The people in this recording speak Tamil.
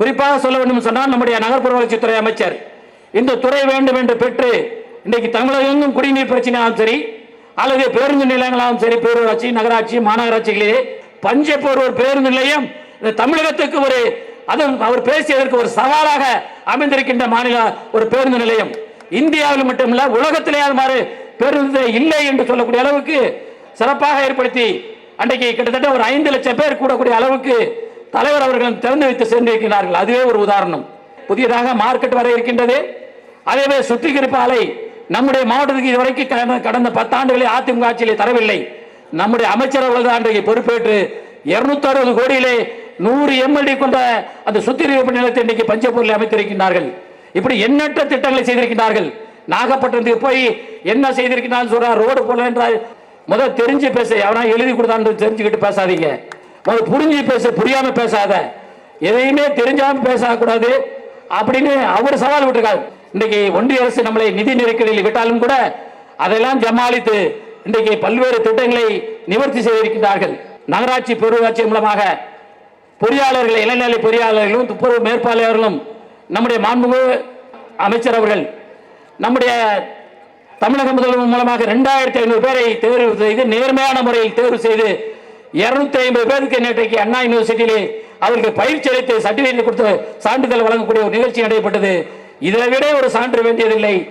குறிப்பாக சொல்ல வேண்டும் சொன்னால் நம்முடைய நகர்ப்புற வளர்ச்சித்துறை அமைச்சர் இந்த துறை வேண்டும் என்று பெற்று இன்றைக்கு தமிழகம் குடிநீர் பிரச்சனையாகவும் சரி அல்லது பேருந்து நிலையங்களாலும் சரி பேரூராட்சி நகராட்சி மாநகராட்சிகளிலே பஞ்சப்போர் ஒரு பேருந்து நிலையம் இந்த தமிழகத்துக்கு ஒரு அது அவர் பேசியதற்கு ஒரு சவாலாக அமைந்திருக்கின்ற மாநில ஒரு பேருந்து நிலையம். இந்தியாவில் மட்டுமல்ல உலகத்திலே அது மாதிரி பேருந்து இல்லை என்று சொல்லக்கூடிய அளவுக்கு சிறப்பாக ஏற்படுத்தி அன்றைக்கு கிட்டத்தட்ட ஒரு ஐந்து லட்சம் பேர் கூடக்கூடிய அளவுக்கு தலைவர் அவர்கள் திறந்து வைத்து சென்றிருக்கிறார்கள் அதுவே ஒரு உதாரணம். புதியதாக மார்க்கெட் வர இருக்கின்றது. அதேவே சுத்திகரிப்பு ஆலை நம்முடைய மாவட்டத்துக்கு இதுவரைக்கும் கடந்த- கடந்த பத்தாண்டுகளில் அதிமுக ஆட்சியிலே தரவில்லை. நம்முடைய அமைச்சரவர்கள் தான் அன்றைக்கு பொறுப்பேற்று இருநூத்தி அறுபது கோடியிலே நூறு எம்எல்டி கொண்ட அந்த சுத்திகரிப்பு நிலத்தை இன்னைக்கு பஞ்சப்பூரில் அமைத்திருக்கின்றார்கள். இப்படி எண்ணற்ற திட்டங்களை செய்திருக்கிறார்கள் நாகப்பட்டினத்துக்கு போய் என்ன செய்திருக்கிறான்னு சொல்றார் ரோடு போல என்றால் முதல் தெரிஞ்சு பேச எவனா எழுதி கொடுத்தான்னு தெரிஞ்சுக்கிட்டு பேசாதீங்க. புரிஞ்சு பேச புரியாம பேசாத. எதையுமே தெரிஞ்சாம பேசக்கூடாது அப்படின்னு அவர் சவால் விட்டுருக்காரு. இன்னைக்கு ஒன்றிய அரசு நம்மளை நிதி நெருக்கடியில் விட்டாலும் கூட அதெல்லாம் ஜமாளித்து இன்றைக்கு பல்வேறு திட்டங்களை நிவர்த்தி செய்திருக்கிறார்கள் நகராட்சி பேரூராட்சி மூலமாக பொறியாளர்கள் இளநிலை பொறியாளர்களும் துப்புரவு மேற்பார்வையாளர்களும் நம்முடைய மாண்புமிகு அமைச்சர் அவர்கள் நம்முடைய தமிழக முதல்வர் மூலமாக ரெண்டாயிரத்தி ஐநூறு பேரை தேர்வு செய்து நேர்மையான முறையில் தேர்வு செய்து இருநூத்தி ஐம்பது பேருக்கு நேற்றைக்கு அண்ணா யூனிவர்சிட்டியிலே அவருக்கு பயிற்சி அளித்து சர்டிபிகேட் கொடுத்து சான்றிதழ் வழங்கக்கூடிய ஒரு நிகழ்ச்சி நடைபெற்றது. இதை விட ஒரு சான்று வேண்டியதில்லை.